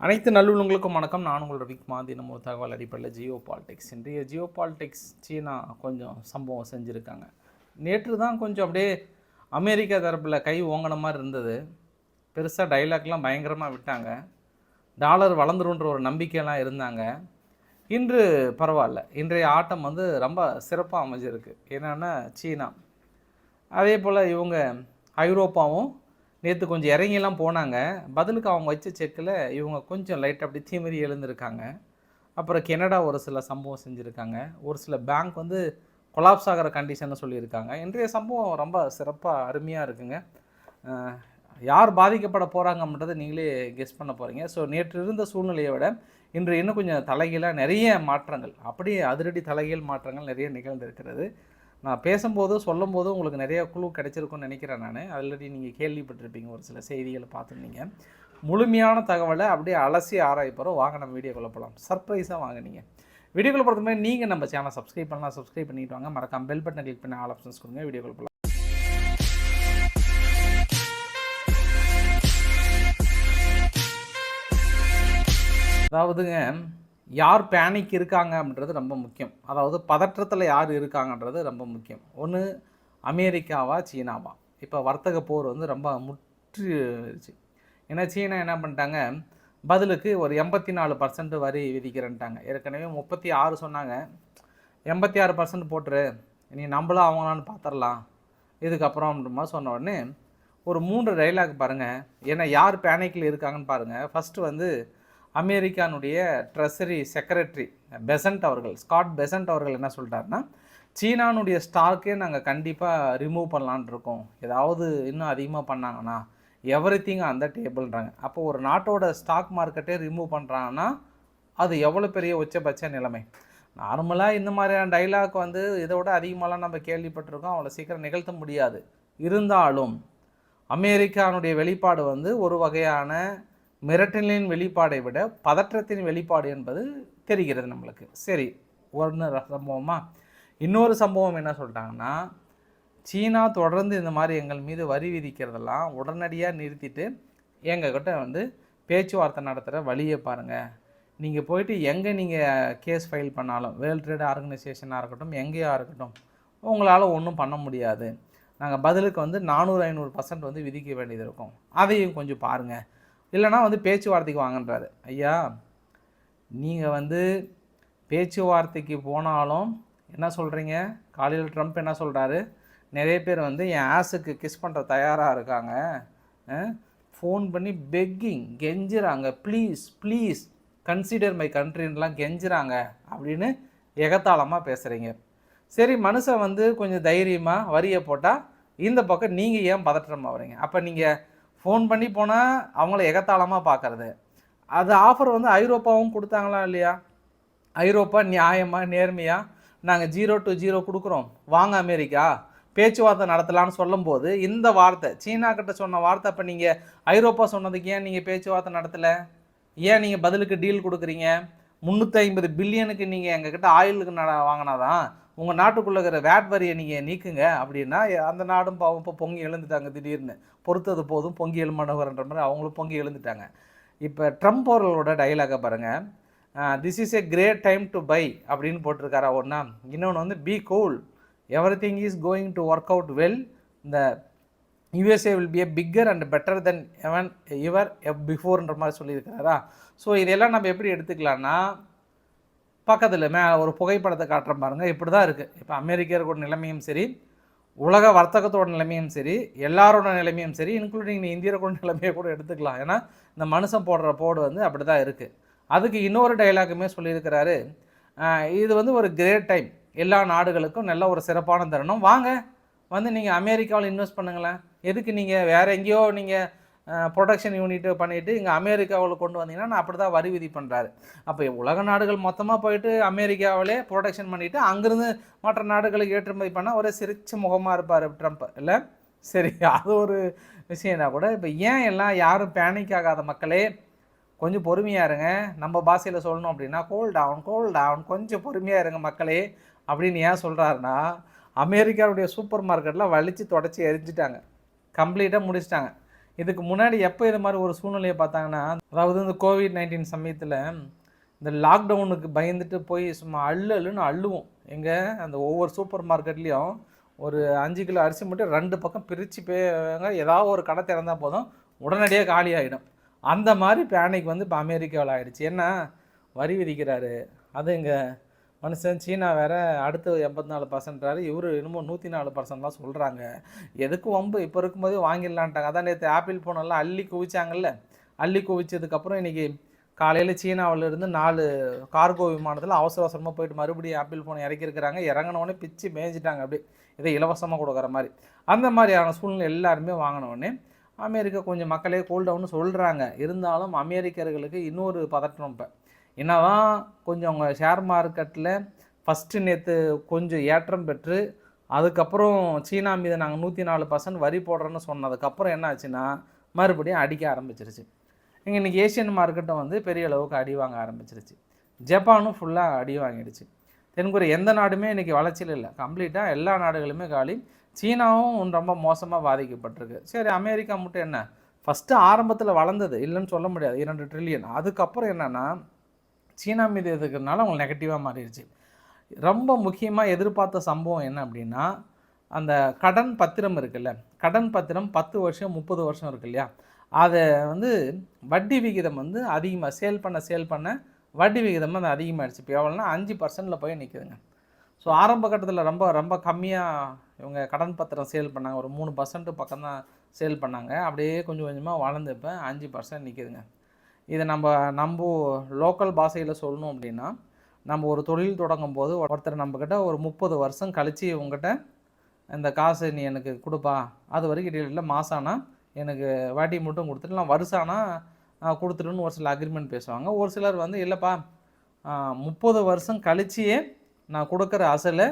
அனைத்து நல்லுள்ளங்களுக்கும் வணக்கம். நான் உங்களோட விக் நம்ம ஒரு தகவல் அடிப்படையில் ஜியோ பாலிடிக்ஸ். இன்றைய ஜியோ பாலிடிக்ஸ் சீனா கொஞ்சம் சம்பவம் செஞ்சுருக்காங்க. நேற்று தான் கொஞ்சம் அப்படியே அமெரிக்கா தரப்பில் கை ஓங்கின மாதிரி இருந்தது. பெருசாக டைலாக்லாம் பயங்கரமாக விட்டாங்க. டாலர் வளர்ந்துருன்ற ஒரு நம்பிக்கையெல்லாம் இருந்தாங்க. இன்று பரவாயில்ல. இன்றைய ஆட்டம் வந்து ரொம்ப சிறப்பாக அமைஞ்சிருக்கு. என்னென்னா சீனா. அதே போல் இவங்க ஐரோப்பாவும் நேற்று கொஞ்சம் இறங்கிலாம் போனாங்க. பதிலுக்கு அவங்க வச்ச செக்கில் இவங்க கொஞ்சம் லைட் அப்படி தீமறி எழுந்திருக்காங்க. அப்புறம் கெனடா ஒரு சில சம்பவம் செஞ்சுருக்காங்க. ஒரு சில பேங்க் வந்து கொலாப்ஸ் ஆகிற கண்டிஷன்னு சொல்லியிருக்காங்க. இன்றைய சம்பவம் ரொம்ப சிறப்பாக அருமையாக இருக்குங்க. யார் பாதிக்கப்பட போகிறாங்கன்றதை நீங்களே கெஸ் பண்ண போகிறீங்க ஸோ நேற்று இருந்த சூழ்நிலையை விட இன்று இன்னும் கொஞ்சம் தலைகீழாக நிறைய மாற்றங்கள் அப்படியே அதிரடி தலைகீழ் மாற்றங்கள் நிறைய நிகழ்ந்திருக்கிறது. நான் பேசும்போது சொல்லும்போது உங்களுக்கு நிறைய குழு கிடைச்சிருக்கும்னு நினைக்கிறேன் நான். ஆல்ரெடி நீங்கள் கேள்விப்பட்டிருப்பீங்க ஒரு சில செய்திகளை பார்த்துருந்தீங்க. முழுமையான தகவலை அப்படியே அலசி ஆராய போகிறோம் வாங்க நம்ம வீடியோக்குள்ளே போகலாம் சர்ப்ரைஸாக வாங்க நீங்கள் வீடியோக்குள்ள பொறுத்த மாதிரி நீங்கள் நம்ம சேனல் சப்ஸ்கிரைப் பண்ணலாம். சப்ஸ்கிரைப் பண்ணிட்டு வாங்க. மறக்காம பெல் பட்டனை கிளிக் பண்ணி ஆல் ஆப்ஷன்ஸ் கொடுங்க. வீடியோக்குள்ள போகலாம் அதாவதுங்க யார் பேனிக் இருக்காங்க அப்படின்றது ரொம்ப முக்கியம். அதாவது பதற்றத்தில் யார் இருக்காங்கன்றது ரொம்ப முக்கியம். ஒன்று அமெரிக்காவா சீனாவா? இப்போ வர்த்தக போர் வந்து ரொம்ப முற்றிருச்சு. ஏன்னா சீனா என்ன பண்ணிட்டாங்க? பதிலுக்கு ஒரு எண்பத்தி நாலு பர்சன்ட் வரி விதிக்கிறேன்ட்டாங்க. ஏற்கனவே முப்பத்தி ஆறு சொன்னாங்க. எண்பத்தி ஆறு பர்சன்ட் போட்டுரு. நீ நம்மளும் அவங்களான்னு பார்த்துடலாம் இதுக்கப்புறம் அப்படின்ற மாதிரி சொன்ன உடனே ஒரு மூன்று டைலாக் பாருங்கள் ஏன்னா யார் பேனிக்கில் இருக்காங்கன்னு பாருங்கள் ஃபஸ்ட்டு வந்து அமெரிக்கானுடைய ட்ரெஸரி செக்ரட்டரி பெசன்ட் அவர்கள் ஸ்காட் பெசன்ட் அவர்கள் என்ன சொல்லிட்டாருன்னா சீனானுடைய ஸ்டாக்கே நாங்கள் கண்டிப்பாக ரிமூவ் பண்ணலான்னு இருக்கோம். ஏதாவது இன்னும் அதிகமாக பண்ணாங்கன்னா எவ்ரி திங் அந்த டேபிள்ன்றாங்க. அப்போ ஒரு நாட்டோட ஸ்டாக் மார்க்கெட்டே ரிமூவ் பண்ணுறாங்கன்னா அது எவ்வளோ பெரிய உச்சபட்ச நிலைமை? நார்மலாக இந்த மாதிரியான டைலாக் வந்து இதை விட அதிகமாகலாம் நம்ம கேள்விப்பட்டிருக்கோம். அவ்வளோ சீக்கிரம் நிகழ்த்த முடியாது. இருந்தாலும் அமெரிக்கானுடைய வெளிப்பாடு வந்து ஒரு வகையான மிரட்டலின் வெளிப்பாடை விட பதற்றத்தின் வெளிப்பாடு என்பது தெரிகிறது நம்மளுக்கு. சரி ஒன்று சம்பவமா? இன்னொரு சம்பவம் என்ன சொல்லிட்டாங்கன்னா சீனா தொடர்ந்து இந்த மாதிரி எங்கள் மீது வரி விதிக்கிறதெல்லாம் உடனடியாக நிறுத்திட்டு எங்கக்கிட்ட வந்து பேச்சுவார்த்தை நடத்துகிற வழியை பாருங்கள் நீங்கள் போயிட்டு எங்கே நீங்கள் கேஸ் ஃபைல் பண்ணாலும் வேர்ல்ட் ட்ரேட் ஆர்கனைசேஷனாக இருக்கட்டும் எங்கேயா இருக்கட்டும் உங்களால் ஒன்றும் பண்ண முடியாது. நாங்கள் பதிலுக்கு வந்து நானூறு ஐநூறு பர்சன்ட் வந்து விதிக்க வேண்டியது இருக்கும். அதையும் கொஞ்சம் பாருங்கள் இல்லைனா வந்து பேச்சுவார்த்தைக்கு வாங்கன்றாரு. ஐயா நீங்கள் வந்து பேச்சுவார்த்தைக்கு போனாலும் என்ன சொல்கிறீங்க காலையில் ட்ரம்ப் என்ன சொல்கிறாரு நிறைய பேர் வந்து என் ஆஸுக்கு கிஸ் பண்ணுற தயாராக இருக்காங்க. ஃபோன் பண்ணி பெக்கிங் கெஞ்சுறாங்க. ப்ளீஸ் ப்ளீஸ் கன்சிடர் மை கண்ட்ரின்லாம் கெஞ்சுறாங்க. அப்படின்னு எகத்தாளமாக பேசுகிறீங்க சரி மனுஷன் வந்து கொஞ்சம் தைரியமாக வரியை போட்டால் இந்த பக்கம் நீங்கள் ஏன் பதற்றமாக வரீங்க அப்போ நீங்கள் ஃபோன் பண்ணி போனால் அவங்கள எகத்தாளமாக பார்க்கறது அது ஆஃபர் வந்து ஐரோப்பாவும் கொடுத்தாங்களா இல்லையா? ஐரோப்பா நியாயமாக நேர்மையாக நாங்கள் ஜீரோ டு ஜீரோ கொடுக்குறோம். வாங்க அமெரிக்கா பேச்சுவார்த்தை நடத்தலாம்னு சொல்லும்போது இந்த வார்த்தை சீனா கிட்ட சொன்ன வார்த்தை அப்போ நீங்கள் ஐரோப்பா சொன்னதுக்கு ஏன் நீங்கள் பேச்சுவார்த்தை நடத்தலை? ஏன் நீங்கள் பதிலுக்கு டீல் கொடுக்குறீங்க? முந்நூற்றி ஐம்பது பில்லியனுக்கு நீங்கள் எங்ககிட்ட ஆயிலுக்கு நான் வாங்கினாதான் உங்கள் நாட்டுக்குள்ளே இருக்கிற வேட் வரியை நீங்கள் நீக்குங்க அப்படின்னா அந்த நாடும் பாவம் இப்போ பொங்கி எழுந்துட்டாங்க திடீர்னு. பொறுத்தது போதும் பொங்கி எழுமனவர்ன்ற மாதிரி அவங்களும் பொங்கி எழுந்துட்டாங்க. இப்போ ட்ரம்ப் அவர்களோட டைலாகை பாருங்கள் this is a great time to buy அப்படின்னு போட்டிருக்காரா ஒன்றா இன்னொன்று வந்து be cool everything is going to work out well இந்த USA will be a bigger and better than even ever எவ் பிஃபோர்ன்ற மாதிரி சொல்லியிருக்கிறாரா? ஸோ இதெல்லாம் நம்ம எப்படி எடுத்துக்கலாம்னா பக்கத்தில் மே ஒரு புகைப்படத்தை காட்டுறேன் பாருங்கள் இப்படி தான் இருக்குது இப்போ அமெரிக்கர்களோட நிலைமையும் சரி உலக வர்த்தகத்தோட நிலைமையும் சரி எல்லாரோட நிலைமையும் சரி இன்க்ளூடிங் நீ இந்தியர்களோட நிலைமையை கூட எடுத்துக்கலாம். ஏன்னா இந்த மனுஷன் போடுற போடு வந்து அப்படி தான் இருக்குது அதுக்கு இன்னொரு டைலாக்குமே சொல்லியிருக்கிறாரு. இது வந்து ஒரு கிரேட் டைம் எல்லா நாடுகளுக்கும் நல்ல ஒரு சிறப்பான தருணம். வாங்க வந்து நீங்கள் அமெரிக்காவில் இன்வெஸ்ட் பண்ணுங்களேன். எதுக்கு நீங்கள் வேறு எங்கேயோ நீங்கள் ப்ரொடக்ஷன் யூனிட்டு பண்ணிவிட்டு இங்கே அமெரிக்காவில் கொண்டு வந்தீங்கன்னா நான் அப்படி தான் வரி விதி பண்ணுறாரு அப்போ உலக நாடுகள் மொத்தமாக போயிட்டு அமெரிக்காவிலே ப்ரொடக்ஷன் பண்ணிவிட்டு அங்கேருந்து மற்ற நாடுகளுக்கு ஏற்றுமதி பண்ணால் ஒரே சிரிச்ச முகமாக இருப்பார் ட்ரம்ப். இல்லை? சரி அது ஒரு விஷயம்னா கூட இப்போ ஏன் எல்லாம் யாரும் பேனிக் ஆகாத மக்களே கொஞ்சம் பொறுமையாக இருங்க. நம்ம பாஷையில் சொல்லணும் அப்படின்னா கோல் டவுன் கோல் டவுன் கொஞ்சம் பொறுமையாக இருங்க மக்களே அப்படின்னு ஏன் சொல்கிறாருன்னா அமெரிக்காவுடைய சூப்பர் மார்க்கெட்டில் வலித்து தொடச்சி எரிஞ்சிட்டாங்க. கம்ப்ளீட்டாக முடிச்சிட்டாங்க. இதுக்கு முன்னாடி எப்போ இது மாதிரி ஒரு சூழ்நிலையை பார்த்தாங்கன்னா அதாவது இந்த கோவிட் நைன்டீன் சமயத்தில் இந்த லாக்டவுனுக்கு பயந்துட்டு போய் சும்மா அள்ளு அள்ளுன்னு அள்ளுவோம். எங்கே? அந்த ஒவ்வொரு சூப்பர் மார்க்கெட்லேயும் ஒரு அஞ்சு கிலோ அரிசி மட்டும் ரெண்டு பக்கம் பிரித்து போய் ஏதாவது ஒரு கடை திறந்தால் போதும் உடனடியாக காலி ஆகிடும் அந்த மாதிரி பேனிக் வந்து இப்போ அமெரிக்காவில் ஆகிடுச்சு ஏன்னா வரி விதிக்கிறாரு. அது இங்கே மனுஷன் சீனா வேற அடுத்து எண்பத்தி நாலு பர்சன்ட்றாரு இவர் இன்னமும் நூற்றி நாலு பர்சன்ட்லாம் சொல்கிறாங்க எதுக்கு வம்பு? இப்போ இருக்கும்போது வாங்கிடலான்ட்டாங்க. அதான் நேற்று ஆப்பிள் ஃபோனெல்லாம் அள்ளி குவிச்சாங்கல்ல. அள்ளி குவிச்சதுக்கப்புறம் இன்றைக்கி காலையில் சீனாவிலேருந்து நாலு கார்கோ விமானத்தில் அவசர அவசரமாக போயிட்டு மறுபடியும் ஆப்பிள் ஃபோன் இறக்கியிருக்கிறாங்க. இறங்கினோடனே பிச்சு மேய்ஞ்சிட்டாங்க அப்படியே. இதை இலவசமாக கொடுக்குற மாதிரி. அந்த மாதிரியான சூழ்நிலை எல்லாருமே வாங்கினோடனே அமெரிக்கா கொஞ்சம் மக்களே கூல் டவுன்னு சொல்கிறாங்க இருந்தாலும் அமெரிக்கர்களுக்கு இன்னொரு பதற்றம் இப்போ. என்னதான் கொஞ்சம் அவங்க ஷேர் மார்க்கெட்டில் ஃபஸ்ட்டு நேற்று கொஞ்சம் ஏற்றம் பெற்று அதுக்கப்புறம் சீனா மீது நாங்கள் நூற்றி நாலு பர்சன்ட் வரி போடுறோன்னு சொன்னதுக்கப்புறம் என்ன ஆச்சுன்னா மறுபடியும் அடிக்க ஆரம்பிச்சிருச்சு. இங்கே இன்றைக்கி ஏஷியன் மார்க்கெட்டும் வந்து பெரிய அளவுக்கு அடி வாங்க ஆரம்பிச்சிருச்சு. ஜப்பானும் ஃபுல்லாக அடி வாங்கிடுச்சு. தென்கொரிய எந்த நாடுமே இன்றைக்கி வளர்ச்சியில் இல்லை. கம்ப்ளீட்டாக எல்லா நாடுகளுமே காலி. சீனாவும் ரொம்ப மோசமாக பாதிக்கப்பட்டிருக்கு. சரி அமெரிக்கா மட்டும் என்ன? ஃபஸ்ட்டு ஆரம்பத்தில் வளர்ந்தது இல்லைன்னு சொல்ல முடியாது. இரண்டு ட்ரில்லியன் அதுக்கப்புறம் என்னென்னா சீனா மீது எதுக்குறதுனால அவங்களுக்கு நெகட்டிவாக மாறிடுச்சு. ரொம்ப முக்கியமாக எதிர்பார்த்த சம்பவம் என்ன அப்படின்னா அந்த கடன் பத்திரம் இருக்குல்ல கடன் பத்திரம் பத்து வருஷம் முப்பது வருஷம் இருக்கு இல்லையா? அதை வந்து வட்டி விகிதம் வந்து அதிகமாக சேல் பண்ண சேல் பண்ண வட்டி விகிதம் வந்து அதிகமாகிடுச்சு இப்போ எவ்வளோனா அஞ்சு பர்சன்ட்டில் போய் நிற்குதுங்க ஸோ ஆரம்ப கட்டத்தில் ரொம்ப ரொம்ப கம்மியாக இவங்க கடன் பத்திரம் சேல் பண்ணாங்க. ஒரு மூணு பர்சன்ட்டு பக்கம் தான் சேல் பண்ணாங்க. அப்படியே கொஞ்சம் கொஞ்சமாக வளர்ந்து இப்போ அஞ்சு பர்சன்ட் நிற்குதுங்க இதை நம்ம நம்ம லோக்கல் பாஷையில் சொல்லணும் அப்படின்னா நம்ம ஒரு தொழில் தொடங்கும் போது ஒருத்தர் நம்மக்கிட்ட ஒரு முப்பது வருஷம் கழித்து உங்ககிட்ட இந்த காசு நீ எனக்கு கொடுப்பா. அது வரைக்கும் இடையில மாசானா எனக்கு வட்டி மட்டும் கொடுத்துட்டு நான் வருஷானா கொடுத்துருன்னு ஒரு சில அக்ரிமெண்ட் பேசுவாங்க. ஒரு சிலர் வந்து இல்லைப்பா முப்பது வருஷம் கழிச்சியே நான் கொடுக்குற அசலை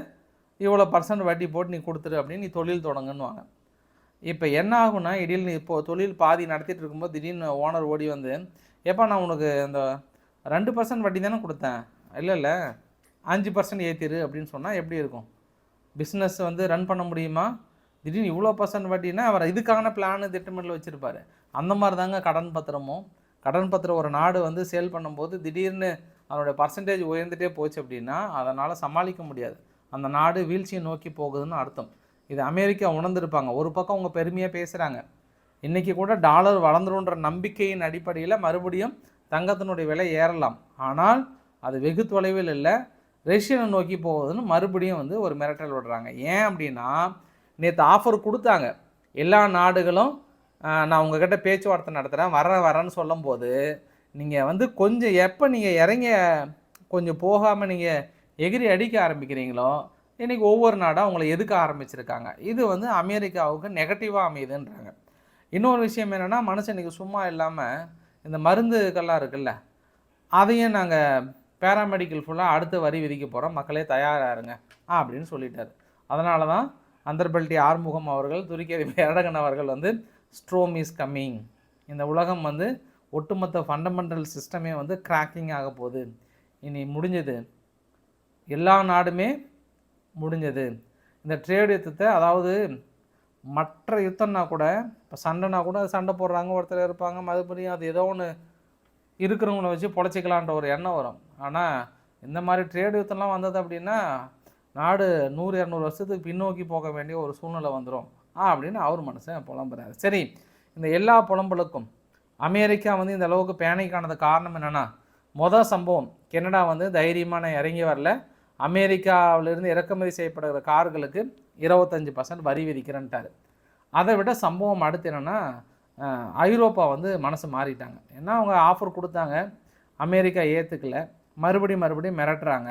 இவ்வளோ பர்சன்ட் வட்டி போட்டு நீ கொடுத்துரு அப்படின்னு நீ தொழில் தொடங்குன்னுவாங்க. இப்போ என்ன ஆகும்னா இடையில் நீ இப்போது தொழில் பாதி நடத்திட்டு இருக்கும்போது திடீர்னு ஓனர் ஓடி வந்து ஏப்பா நான் உனக்கு இந்த ரெண்டு பர்சன்ட் வட்டி தானே கொடுத்தேன். இல்லை இல்லை. அஞ்சு பர்சன்ட் ஏற்றிரு அப்படின்னு சொன்னால் எப்படி இருக்கும்? பிஸ்னஸ் வந்து ரன் பண்ண முடியுமா? திடீர்னு இவ்வளோ பர்சன்ட் வட்டினா அவர் இதுக்கான பிளானு திட்டமிடல் வச்சுருப்பாரு. அந்த மாதிரி தாங்க கடன் பத்திரமும் கடன் பத்திரம் ஒரு நாடு வந்து சேல் பண்ணும்போது திடீர்னு அதனுடைய பர்சன்டேஜ் உயர்ந்துட்டே போச்சு அப்படின்னா அதனால் சமாளிக்க முடியாது. அந்த நாடு வீழ்ச்சியை நோக்கி போகுதுன்னு அர்த்தம். இது அமெரிக்கா உணர்ந்திருப்பாங்க. ஒரு பக்கம் அவங்க பெருமையாக பேசுகிறாங்க இன்றைக்கி கூட டாலர் வளர்ந்துருன்ற நம்பிக்கையின் அடிப்படையில் மறுபடியும் தங்கத்தினுடைய விலை ஏறலாம். ஆனால் அது வெகு தொலைவில் இல்லை. ரஷ்யனை நோக்கி போகுதுன்னு மறுபடியும் வந்து ஒரு மிரட்டல் விடுறாங்க. ஏன் அப்படின்னா நேற்று ஆஃபர் கொடுத்தாங்க. எல்லா நாடுகளும் நான் உங்ககிட்ட பேச்சுவார்த்தை நடத்துகிறேன் வரேன் வரேன்னு சொல்லும்போது நீங்கள் வந்து கொஞ்சம் எப்போ நீங்கள் இறங்க கொஞ்சம் போகாமல் நீங்கள் எகிரி அடிக்க ஆரம்பிக்கிறீங்களோ இன்றைக்கி ஒவ்வொரு நாடாக உங்களை எதுக்க ஆரம்பிச்சிருக்காங்க. இது வந்து அமெரிக்காவுக்கு நெகட்டிவாக அமையுதுன்றாங்க. இன்னொரு விஷயம் என்னென்னா மனுஷன் இன்றைக்கி சும்மா இல்லாமல் இந்த மருந்துகள்லாம் இருக்குல்ல அதையும் நாங்கள் பேராமெடிக்கல் ஃபுல்லாக அடுத்த வரி விதிக்க போகிறோம் மக்களே தயாராக இருங்க ஆ அப்படின்னு சொல்லிட்டார். அதனால தான் அந்தர்பல்டி ஆறுமுகம் அவர்கள் துருக்கி வேடகன் அவர்கள் வந்து ஸ்ட்ரோம் இஸ் கம்மிங் இந்த உலகம் வந்து ஒட்டுமொத்த ஃபண்டமெண்டல் சிஸ்டமே வந்து கிராக்கிங் ஆக போகுது. இனி முடிஞ்சது. எல்லா நாடுமே முடிஞ்சது. இந்த ட்ரேட் யுத்தத்தை அதாவது மற்ற யுத்தம்னா கூட இப்போ சண்டைனா கூட சண்டை போடுறாங்க ஒருத்தர் இருப்பாங்க மறுபடியும் அது ஏதோ ஒன்று இருக்கிறவங்கள வச்சு பொழைச்சிக்கலான்ற ஒரு எண்ணம் வரும். ஆனால் இந்த மாதிரி ட்ரேட் யுத்தம்லாம் வந்தது அப்படின்னா நாடு நூறு இரநூறு வருஷத்துக்கு பின்னோக்கி போக வேண்டிய ஒரு சூழ்நிலை வந்துடும் ஆ அப்படின்னு அவர் மனுஷன் புலம்புறாரு. சரி இந்த எல்லா புலம்பலுக்கும் அமெரிக்கா வந்து இந்த அளவுக்கு பேனிக்கானது காரணம் என்னென்னா மொதல் சம்பவம் கெனடா வந்து தைரியமான இறங்கி வரல. அமெரிக்காவிலிருந்து இறக்குமதி செய்யப்படுகிற கார்களுக்கு இருபத்தஞ்சி பர்சன்ட் வரி விதிக்கிறேன்ட்டார். அதை விட சம்பவம் அடுத்து என்னென்னா ஐரோப்பா வந்து மனசு மாறிட்டாங்க. ஏன்னா அவங்க ஆஃபர் கொடுத்தாங்க. அமெரிக்கா ஏற்றுக்கல மறுபடியும் மறுபடியும் மிரட்டுறாங்க.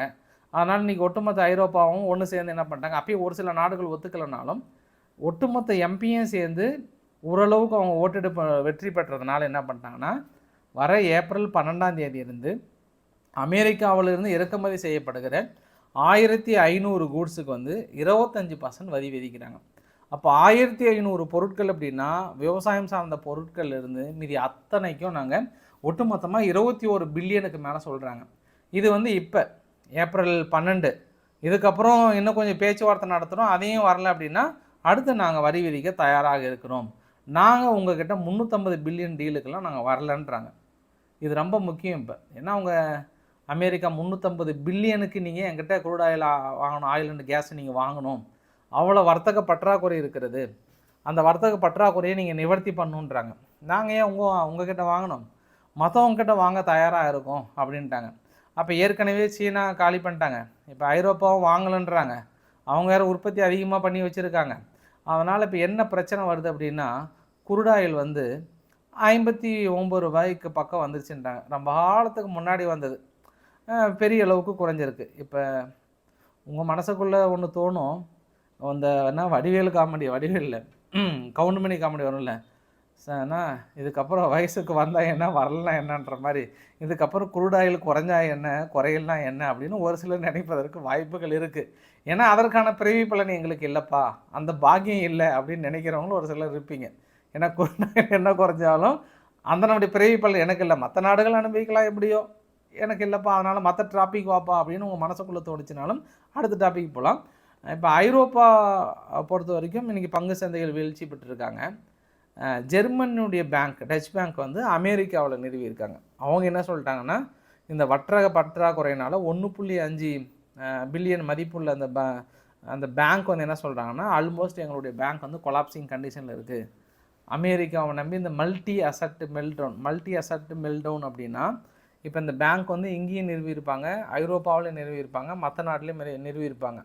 அதனால் இன்றைக்கி ஒட்டுமொத்த ஐரோப்பாவும் ஒன்று சேர்ந்து என்ன பண்ணிட்டாங்க? அப்பயும் ஒரு சில நாடுகள் ஒத்துக்கலைனாலும் ஒட்டுமொத்த எம்பியும் சேர்ந்து ஓரளவுக்கு அவங்க ஓட்டெடுப்பு வெற்றி பெற்றதுனால என்ன பண்ணிட்டாங்கன்னா வர ஏப்ரல் பன்னெண்டாம் தேதியிலிருந்து அமெரிக்காவிலிருந்து இறக்குமதி செய்யப்படுகிற ஆயிரத்தி ஐநூறு கூட்ஸுக்கு வந்து இருபத்தஞ்சி பர்சன்ட் வரி விதிக்கிறாங்க. அப்போ ஆயிரத்தி ஐநூறு பொருட்கள் அப்படின்னா விவசாயம் சார்ந்த பொருட்கள் இருந்து மீதி அத்தனைக்கும் நாங்கள் ஒட்டுமொத்தமாக இருபத்தி ஒரு பில்லியனுக்கு மேலே சொல்கிறாங்க இது வந்து இப்போ ஏப்ரல் பன்னெண்டு. இதுக்கப்புறம் இன்னும் கொஞ்சம் பேச்சுவார்த்தை நடத்துகிறோம் அதையும் வரல அப்படின்னா அடுத்து நாங்கள் வரி விதிக்க தயாராக இருக்கிறோம். நாங்கள் உங்ககிட்ட முந்நூற்றம்பது பில்லியன் டீலுக்கெல்லாம் நாங்கள் வரலன்றாங்க. இது ரொம்ப முக்கியம் இப்போ. ஏன்னா அவங்க அமெரிக்கா முந்நூற்றம்பது பில்லியனுக்கு நீங்கள் என்கிட்ட குரூட் ஆயில் வாங்கணும் ஆயில் அண்ட் கேஸ் நீங்கள் வாங்கணும். அவ்வளோ வர்த்தக பற்றாக்குறை இருக்கிறது. அந்த வர்த்தக பற்றாக்குறையை நீங்கள் நிவர்த்தி பண்ணுன்றாங்க. நாங்கள் ஏன் உங்கள் உங்ககிட்ட வாங்கணும்? மற்றவங்கக்கிட்ட வாங்க தயாராக இருக்கும் அப்படின்ட்டாங்க. அப்போ ஏற்கனவே சீனா காலி பண்ணிட்டாங்க. இப்போ ஐரோப்பாவும் வாங்கலன்றாங்க. அவங்க வேறு உற்பத்தி அதிகமாக பண்ணி வச்சுருக்காங்க. அதனால் இப்போ என்ன பிரச்சனை வருது அப்படின்னா குருடாயில் வந்து ஐம்பத்தி ஒம்பது ரூபாய்க்கு பக்கம் வந்துருச்சுன்றாங்க. ரொம்ப காலத்துக்கு முன்னாடி வந்தது. பெரிய அளவுக்கு குறைஞ்சிருக்கு. இப்போ உங்கள் மனசுக்குள்ளே ஒன்று தோணும். அந்த என்ன வடிவேல் காமெடி வடிவேலில் கவுண்டமணி காமெடி வரும்ல. சார்னா இதுக்கப்புறம் வயசுக்கு வந்தால் என்ன வரலனா என்னன்ற மாதிரி. இதுக்கப்புறம் குருடாயில் குறைஞ்சா என்ன குறையலாம் என்ன அப்படின்னு ஒரு சிலர் நினைப்பதற்கு வாய்ப்புகள் இருக்குது ஏன்னா அதற்கான பிறவி பலன் எங்களுக்கு இல்லைப்பா. அந்த பாக்கியம் இல்லை அப்படின்னு நினைக்கிறவங்களும் ஒரு சிலர் இருப்பீங்க. ஏன்னா குருடாயில் என்ன குறைஞ்சாலும் அந்த நம்முடைய பிறவி பலன் எனக்கு இல்லை. மற்ற நாடுகள் அனுபவிக்கலாம் எப்படியோ. எனக்கு இல்லைப்பா அதனால் மற்ற டாபிக் வாப்பா அப்படின்னு உங்கள் மனசுக்குள்ளே தோணுச்சுனாலும் அடுத்த டாபிக் போகலாம் இப்போ ஐரோப்பா பொறுத்த வரைக்கும் இன்றைக்கி பங்கு சந்தைகள் வீழ்ச்சி பெற்றிருக்காங்க. ஜெர்மனியுடைய பேங்க் டச் பேங்க் வந்து அமெரிக்காவில் நிறுவியிருக்காங்க. அவங்க என்ன சொல்லிட்டாங்கன்னா இந்த வற்றக பற்றாக்குறையினால் ஒன்று புள்ளி அஞ்சு பில்லியன் மதிப்புள்ள அந்த ப அந்த பேங்க் வந்து என்ன சொல்கிறாங்கன்னா ஆல்மோஸ்ட் எங்களுடைய பேங்க் வந்து கொலாப்சிங் கண்டிஷனில் இருக்குது அமெரிக்காவை நம்பி இந்த multi asset meltdown multi asset meltdown அப்படின்னா இப்போ இந்த பேங்க் வந்து இங்கேயும் நிறுவியிருப்பாங்க ஐரோப்பாவிலையும் நிறுவியிருப்பாங்க மற்ற நாட்டிலையும் நிறுவியிருப்பாங்க.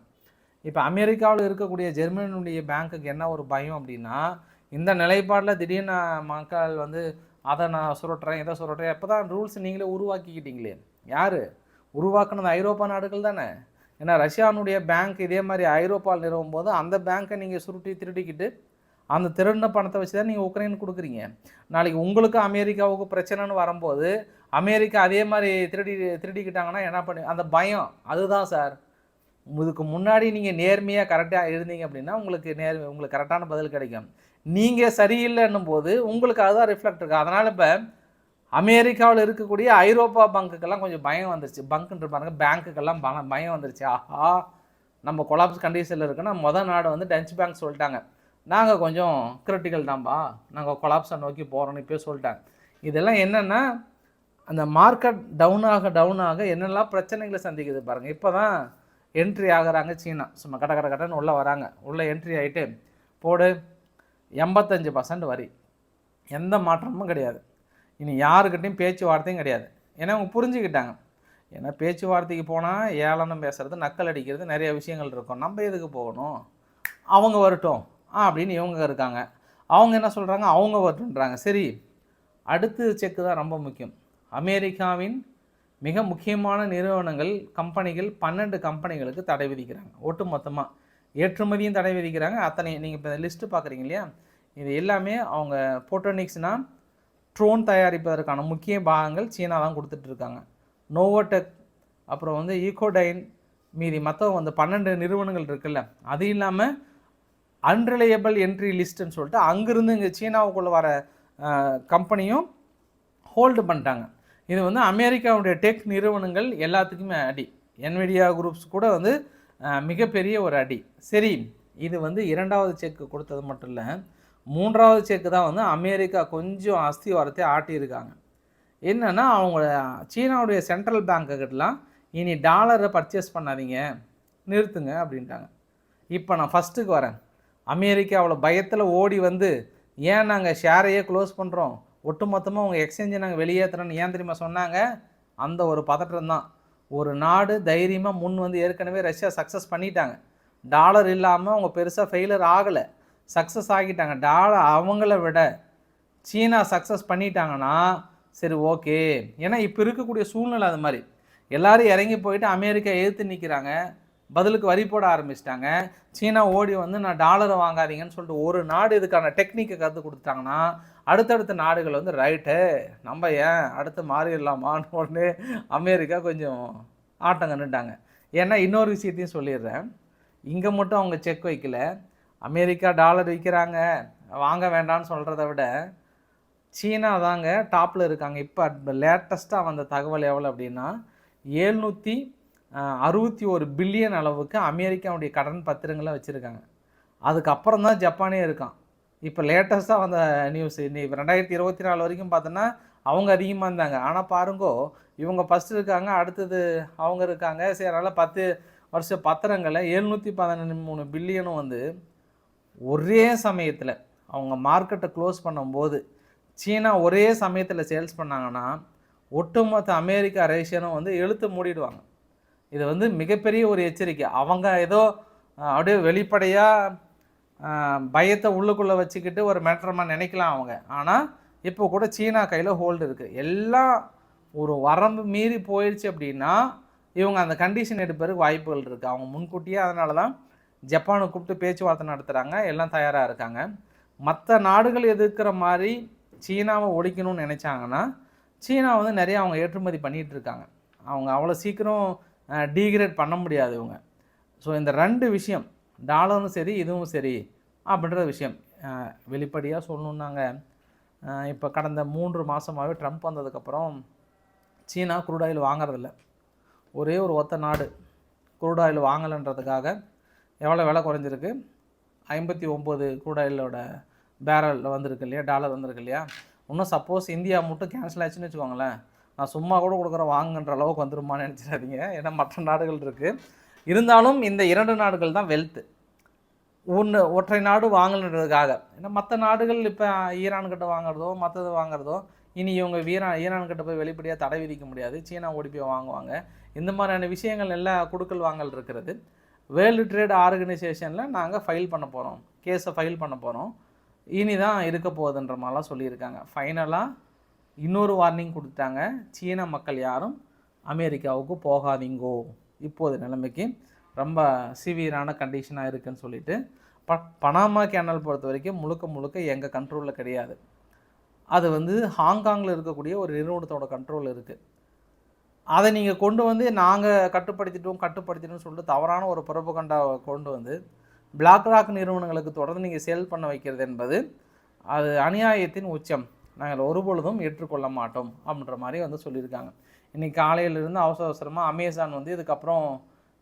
இப்போ அமெரிக்காவில் இருக்கக்கூடிய ஜெர்மனியுடைய பேங்க்குக்கு என்ன ஒரு பயம் அப்படின்னா இந்த நிலைப்பாட்டில் திடீர்னு மக்கள் வந்து அதை நான் சுரட்டுறேன் இதை சுரட்டுறேன் எப்போ தான் ரூல்ஸ் நீங்களே உருவாக்கிக்கிட்டீங்களே. யார்? உருவாக்குனது ஐரோப்பா நாடுகள் தானே. ஏன்னா ரஷ்யானுடைய பேங்க் இதே மாதிரி ஐரோப்பாவில் நிறுவும் போது அந்த பேங்க்கை நீங்கள் சுருட்டி திருடிக்கிட்டு அந்த திருடின பணத்தை வச்சு தான் நீங்கள் உக்ரைன் கொடுக்குறீங்க. நாளைக்கு உங்களுக்கு அமெரிக்காவுக்கு பிரச்சனைன்னு வரும்போது அமெரிக்கா அதே மாதிரி திருடி திருடிக்கிட்டாங்கன்னா என்ன பண்ணி அந்த பயம் அதுதான் சார். இதுக்கு முன்னாடி நீங்கள் நேர்மையாக கரெக்டாக இருந்தீங்க அப்படின்னா உங்களுக்கு நேர் உங்களுக்கு கரெக்டான பதில் கிடைக்கும். நீங்கள் சரியில்லைன்னும் போது உங்களுக்கு அதுதான் ரிஃப்ளெக்ட் இருக்குது அதனால் இப்போ அமெரிக்காவில் இருக்கக்கூடிய ஐரோப்பா பங்குக்கெல்லாம் கொஞ்சம் பயம் வந்துருச்சு. பங்குன்ற பாருங்கள் பேங்க்குக்கெல்லாம் பணம் பயம் வந்துருச்சு. ஆஹா நம்ம கொலாப்ஸ் கண்டிஷனில் இருக்குன்னா மொதல் நாடு வந்து டச் பேங்க் சொல்லிட்டாங்க. நாங்கள் கொஞ்சம் கிரிட்டிக்கல் தான்பா. நாங்கள் கொலாப்ஸை நோக்கி போகிறோன்னு இப்போ சொல்லிட்டாங்க இதெல்லாம் என்னென்னா அந்த மார்க்கெட் டவுன் ஆக டவுன் ஆக என்னெல்லாம் பிரச்சனைகளை சந்திக்குது பாருங்கள் இப்போ தான் என்ட்ரி ஆகுறாங்க சீனா. சும்மா கட கட கடன்னு உள்ளே வராங்க. உள்ளே என்ட்ரி ஆகிட்டு போடு எண்பத்தஞ்சு பர்சன்ட் வரி. எந்த மாற்றமும் கிடையாது. இனி யாருக்கிட்டையும் பேச்சுவார்த்தையும் கிடையாது. ஏன்னா அவங்க புரிஞ்சுக்கிட்டாங்க. ஏன்னா பேச்சுவார்த்தைக்கு போனால் ஏளனம் பேசுகிறது நக்கல் அடிக்கிறது நிறைய விஷயங்கள் இருக்கும். நம்ம எதுக்கு போகணும்? அவங்க வரட்டும். அப்படின்னு இவங்க இருக்காங்க. அவங்க என்ன சொல்கிறாங்க அவங்க வரட்டுன்றாங்க சரி அடுத்து செக்கு தான் ரொம்ப முக்கியம். அமெரிக்காவின் மிக முக்கியமான நிறுவனங்கள் கம்பெனிகள் பன்னெண்டு கம்பெனிகளுக்கு தடை விதிக்கிறாங்க. ஒட்டு மொத்தமாக ஏற்றுமதியும் தடை விதிக்கிறாங்க. அத்தனை நீங்கள் இப்போ லிஸ்ட்டு பார்க்குறீங்க இல்லையா? இது எல்லாமே அவங்க போட்டோனிக்ஸ்னால் ட்ரோன் தயாரிப்பதற்கான முக்கிய பாகங்கள் சீனா தான் கொடுத்துட்ருக்காங்க. நோவோடெக் அப்புறம் வந்து ஈகோடைன் மீதி மற்ற அந்த பன்னெண்டு நிறுவனங்கள் இருக்குல்ல அது இல்லாமல் அன்ரிலையபிள் என்ட்ரி லிஸ்ட்டுன்னு சொல்லிட்டு அங்கேருந்து இங்கே சீனாவுக்குள்ளே வர கம்பெனியும் ஹோல்டு பண்ணிட்டாங்க. இது வந்து அமெரிக்காவுடைய டெக் நிறுவனங்கள் எல்லாத்துக்குமே அடி. என்விடியா குரூப்ஸ் கூட வந்து மிகப்பெரிய ஒரு அடி. சரி இது வந்து இரண்டாவது செக்கு கொடுத்தது மட்டும் இல்லை மூன்றாவது செக்கு தான் வந்து அமெரிக்கா கொஞ்சம் அஸ்திவாரத்தை ஆட்டியிருக்காங்க. என்னென்னா அவங்க சீனாவுடைய சென்ட்ரல் பேங்க்குக்கிட்டலாம் இனி டாலரை பர்ச்சேஸ் பண்ணாதீங்க நிறுத்துங்க அப்படின்ட்டாங்க. இப்போ நான் ஃபஸ்ட்டுக்கு வரேன். அமெரிக்கா அவ்வளோ பயத்தில் ஓடி வந்து ஏன் நாங்கள் ஷேரையே க்ளோஸ் பண்ணுறோம் ஒட்டுமொத்தமாக உங்கள் எக்ஸ்சேஞ்சை நாங்கள் வெளியேற்றுறோன்னு ஏன் தெரியுமா சொன்னாங்க? அந்த ஒரு பதற்றம் தான். ஒரு நாடு தைரியமாக முன் வந்து ஏற்கனவே ரஷ்யா சக்ஸஸ் பண்ணிட்டாங்க. டாலர் இல்லாமல் அவங்க பெருசாக ஃபெயிலர் ஆகலை. சக்ஸஸ் ஆகிட்டாங்க. டாலர் அவங்கள விட சீனா சக்ஸஸ் பண்ணிட்டாங்கன்னா சரி ஓகே ஏன்னா இப்போ இருக்கக்கூடிய சூழ்நிலை அது மாதிரி. எல்லோரும் இறங்கி போயிட்டு அமெரிக்கா எதிர்த்து நிற்கிறாங்க பதிலுக்கு வரி போட ஆரம்பிச்சிட்டாங்க. சீனா ஓடி வந்து நான் டாலரை வாங்காதீங்கன்னு சொல்லிட்டு ஒரு நாடு இதுக்கான டெக்னிக்கை கற்றுக் கொடுத்தாங்கன்னா அடுத்தடுத்த நாடுகள் வந்து ரைட்டு நம்ம ஏன் அடுத்து மாறிடலாமான்னு ஒன்று அமெரிக்கா கொஞ்சம் ஆட்டம் கண்டுட்டாங்க. ஏன்னா இன்னொரு விஷயத்தையும் சொல்லிடுறேன். இங்கே மட்டும் அவங்க செக் வைக்கல. அமெரிக்கா டாலர் விற்கிறாங்க வாங்க வேண்டாம்னு சொல்கிறத விட சீனா தாங்க டாப்பில் இருக்காங்க. இப்போ லேட்டஸ்ட்டாக வந்த தகவல் எவ்வளோ அப்படின்னா ஏழ்நூற்றி அறுபத்தி ஒரு பில்லியன் அளவுக்கு அமெரிக்காவுடைய கடன் பத்திரங்களை வச்சுருக்காங்க. அதுக்கப்புறம் தான் ஜப்பானே இருக்கான். இப்போ லேட்டஸ்ட்டாக வந்த நியூஸ் இன்னி ரெண்டாயிரத்தி இருபத்தி நாலு வரைக்கும் பார்த்தோன்னா அவங்க அதிகமாக இருந்தாங்க. ஆனால் பாருங்கோ இவங்க ஃபஸ்ட்டு இருக்காங்க அடுத்தது அவங்க இருக்காங்க. சரி அதனால் பத்து வருஷ பத்திரங்களை எழுநூற்றி பதினெண்டு மூணு பில்லியனும் வந்து ஒரே சமயத்தில் அவங்க மார்க்கெட்டை க்ளோஸ் பண்ணும்போது சீனா ஒரே சமயத்தில் சேல்ஸ் பண்ணாங்கன்னா ஒட்டுமொத்த அமெரிக்கா ரேஷியனும் வந்து எழுத்து மூடிடுவாங்க. இது வந்து மிகப்பெரிய ஒரு எச்சரிக்கை. அவங்க ஏதோ அப்படியே வெளிப்படையாக பயத்தை உள்ளுக்குள்ளே வச்சுக்கிட்டு ஒரு மேட்டரமாக நினைக்கலாம் அவங்க. ஆனால் இப்போ கூட சீனா கையில் ஹோல்டு இருக்குது எல்லாம் ஒரு வரம்பு மீறி போயிடுச்சு அப்படின்னா இவங்க அந்த கண்டிஷன் எடுப்பதற்கு வாய்ப்புகள் இருக்குது அவங்க முன்கூட்டியே அதனால தான் ஜப்பானை கூப்பிட்டு பேச்சுவார்த்தை நடத்துகிறாங்க எல்லாம் தயாராக இருக்காங்க. மற்ற நாடுகள் எதிர்க்கிற மாதிரி சீனாவை ஒழிக்கணும்னு நினச்சாங்கன்னா சீனா வந்து நிறைய அவங்க ஏற்றுமதி பண்ணிகிட்டு இருக்காங்க. அவங்க அவ்வளோ சீக்கிரம் டீக்ரேட் பண்ண முடியாது இவங்க. ஸோ இந்த ரெண்டு விஷயம் டாலரும் சரி இதுவும் சரி அப்படின்ற விஷயம். வெளிப்படையாக சொல்லணுன்னாங்க இப்போ கடந்த மூன்று மாதமாகவே ட்ரம்ப் வந்ததுக்கப்புறம் சீனா குரூட் ஆயில் வாங்குறதில்ல. ஒரே ஒரு ஒத்த நாடு குரூட் ஆயில் வாங்கலைன்றதுக்காக எவ்வளோ விலை குறைஞ்சிருக்கு? ஐம்பத்தி ஒம்பது குரூட் ஆயிலோட பேரலில் வந்திருக்கு இல்லையா? டாலர் வந்திருக்கு இல்லையா? இன்னும் சப்போஸ் இந்தியா மட்டும் கேன்சல் ஆச்சுன்னு வச்சுக்கோங்களேன். நான் சும்மா கூட கொடுக்குறேன் வாங்குன்ற அளவுக்கு வந்துருமான்னு நினச்சிடாதீங்க. ஏன்னா மற்ற நாடுகள் இருக்குது இருந்தாலும் இந்த இரண்டு நாடுகள் தான் வெல்த்து ஒன்று ஒற்றை நாடு வாங்கணுன்றதுக்காக ஏன்னா மற்ற நாடுகள் இப்போ ஈரான்கிட்ட வாங்குறதோ மற்றது வாங்குறதோ இனி இவங்க வீரா ஈரான்கிட்ட போய் வெளிப்படையாக தடை விதிக்க முடியாது. சீனா ஓடி போய் வாங்குவாங்க. இந்த மாதிரியான விஷயங்கள் எல்லாம் கொடுக்கல் வாங்கல் இருக்கிறது. வேர்ல்டு ட்ரேட் ஆர்கனைசேஷனில் நாங்கள் ஃபைல் பண்ண போகிறோம் கேஸை ஃபைல் பண்ண போகிறோம் இனி தான் இருக்க போகுதுன்ற மாதிரிலாம் சொல்லியிருக்காங்க. ஃபைனலாக இன்னொரு வார்னிங் கொடுத்தாங்க. சீன மக்கள் யாரும் அமெரிக்காவுக்கு போகாதீங்கோ. இப்போது நிலைமைக்கு ரொம்ப சிவியரான கண்டிஷனாக இருக்குன்னு சொல்லிட்டு ப பனாமா கேனல் பொறுத்த வரைக்கும் முழுக்க முழுக்க எங்கள் கண்ட்ரோலில் கிடையாது. அது வந்து ஹாங்காங்கில் இருக்கக்கூடிய ஒரு நிறுவனத்தோட கண்ட்ரோல் இருக்குது அதை நீங்கள் கொண்டு வந்து நாங்கள் கட்டுப்படுத்திட்டோம் கட்டுப்படுத்திட்டோம்னு சொல்லிட்டு தவறான ஒரு புறப்புகண்டாவை கொண்டு வந்து பிளாக் ராக் நிறுவனங்களுக்கு தொடர்ந்து நீங்கள் சேல் பண்ண வைக்கிறது என்பது அது அநியாயத்தின் உச்சம். நாங்கள் ஒருபொழுதும் ஏற்றுக்கொள்ள மாட்டோம் அப்படின்ற மாதிரி வந்து சொல்லியிருக்காங்க. இன்றைக்கி காலையிலிருந்து அவசர அவசரமாக அமேசான் வந்து இதுக்கப்புறம்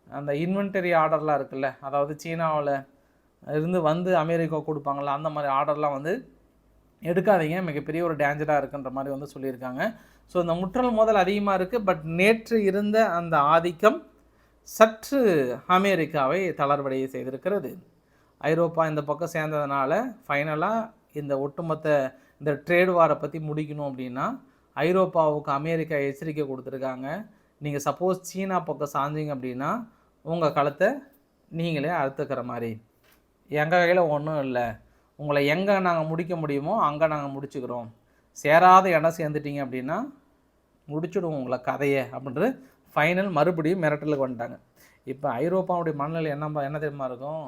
அந்த இன்வென்டரி ஆர்டர்லாம் இருக்குல்ல அதாவது சீனாவில் இருந்து வந்து அமெரிக்கா கொடுப்பாங்கள்ல அந்த மாதிரி ஆர்டர்லாம் வந்து எடுக்காதீங்க மிகப்பெரிய ஒரு டேஞ்சராக இருக்குன்ற மாதிரி வந்து சொல்லியிருக்காங்க. ஸோ இந்த முற்றல் மோதல் அதிகமாக இருக்குது பட் நேற்று இருந்த அந்த ஆதிக்கம் சற்று அமெரிக்காவை தளர்வடைய செய்திருக்கிறது. ஐரோப்பா இந்த பக்கம் சேர்ந்ததுனால ஃபைனலாக இந்த ஒட்டுமொத்த இந்த ட்ரேட் வாரை பற்றி முடிக்கணும் அப்படின்னா ஐரோப்பாவுக்கு அமெரிக்கா எச்சரிக்கை கொடுத்துருக்காங்க. நீங்கள் சப்போஸ் சீனா பக்கம் சாஞ்சிங்க அப்படின்னா உங்கள் களத்தை நீங்களே அறுத்துக்கிற மாதிரி. எங்கள் கையில் ஒன்றும் இல்லை. உங்களை எங்கே நாங்கள் முடிக்க முடியுமோ அங்கே நாங்கள் முடிச்சுக்கிறோம். சேராத இடம் சேர்ந்துட்டீங்க அப்படின்னா முடிச்சுடுவோம் உங்களை கதையை அப்படின்றது ஃபைனல் மறுபடியும் மிரட்டலுக்கு வந்துட்டாங்க. இப்போ ஐரோப்பாவுடைய மனநிலை என்ன என்ன தெரியுமா இருக்கும்?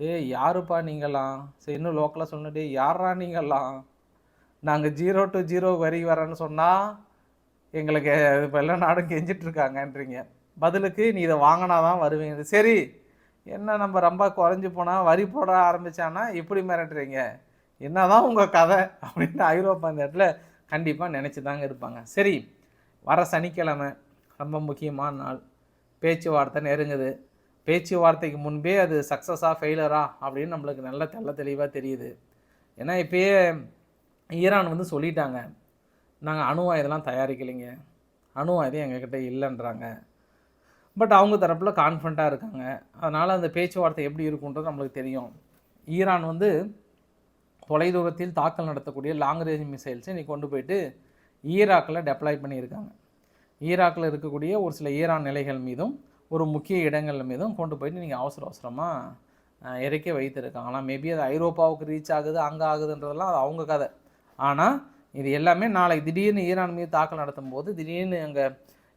ஏ யாருப்பா நீங்களாம் சரி இன்னும் லோக்கலாக சொன்னிட்டு யாரா நீங்களாம் நாங்கள் ஜீரோ டு ஜீரோ வரி வரேன்னு சொன்னால் எங்களுக்கு இப்போ எல்லா நாடும் கெஞ்சிட்ருக்காங்கன்றீங்க. பதிலுக்கு நீ இதை வாங்கினா தான் வருவீங்க. சரி என்ன நம்ம ரொம்ப குறைஞ்சி போனால் வரி போட ஆரம்பிச்சானா இப்படி மிரட்டுறீங்க. என்னதான் உங்கள் கதை அப்படின்னு ஐரோப்பா இந்த இடத்துல கண்டிப்பாக நினச்சி தாங்க இருப்பாங்க. சரி வர சனிக்கிழமை ரொம்ப முக்கியமான நாள். பேச்சுவார்த்தை நெருங்குது. பேச்சுவார்த்தைக்கு முன்பே அது சக்ஸஸாக ஃபெயிலரா அப்படின்னு நம்மளுக்கு நல்ல தெள்ள தெளிவாக தெரியுது. ஏன்னா இப்போயே ஈரான் வந்து சொல்லிட்டாங்க நாங்கள் அணு ஆயுதெல்லாம் தயாரிக்கலைங்க. அணு ஆயுதம் எங்ககிட்ட இல்லைன்றாங்க. பட் அவங்க தரப்பில் கான்ஃபிடண்ட்டாக இருக்காங்க. அதனால் அந்த பேச்சுவார்த்தை எப்படி இருக்குன்றது நம்மளுக்கு தெரியும். ஈரான் வந்து தொலைதூரத்தில் தாக்கல் நடத்தக்கூடிய லாங் ரேஞ்ச் மிசைல்ஸை நீ கொண்டு போயிட்டு ஈராக்கில் டெப்ளாய் பண்ணியிருக்காங்க. ஈராக்கில் இருக்கக்கூடிய ஒரு சில ஈரான் நிலைகள் மீதும் ஒரு முக்கிய இடங்கள் மீதும் கொண்டு போயிட்டு நீங்கள் அவசர அவசரமாக இறக்கி வைத்திருக்காங்களாம் மேபி அது ஐரோப்பாவுக்கு ரீச் ஆகுது அங்கே ஆகுதுன்றதெல்லாம் அது அவங்க கதை. ஆனால் இது எல்லாமே நாளைக்கு திடீர்னு ஈரான் மீது தாக்கல் நடத்தும் போது திடீர்னு அங்கே